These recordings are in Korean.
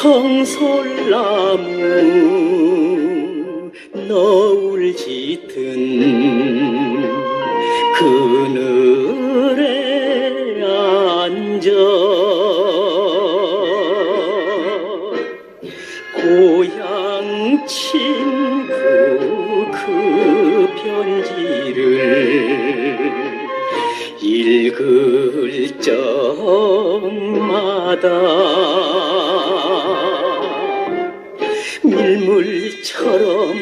청솔나무 너울 짙은 그늘에 앉아 고향 친구 그 편지를 읽을 적마다 밀물처럼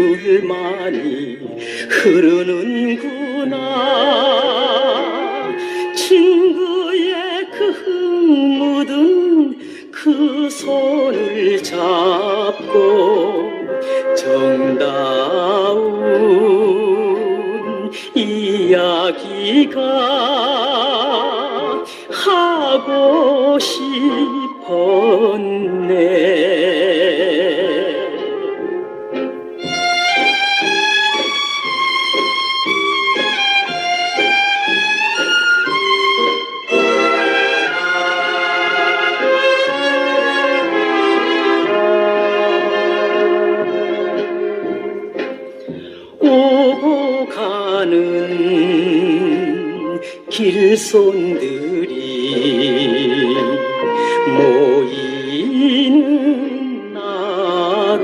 눈물만이 흐르는구나. 친구의 그 흙묻은 그 손을 잡고 정다운 이야기가 하고 싶었네 가는 길손들이 모이는 나루.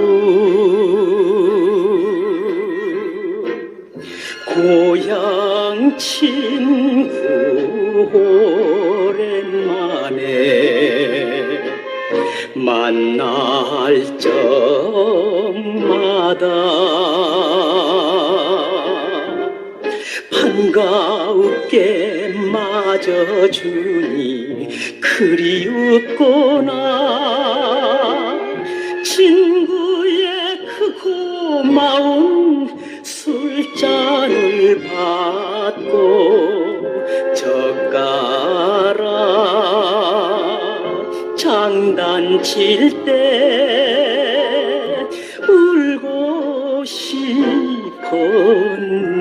고향 친구 오랜만에 만날 적 반가웁게 맞아주니 그리웠구나. 친구의 그 고마운 술잔을 받고 젓가락 장단 칠 때 울고 싶었네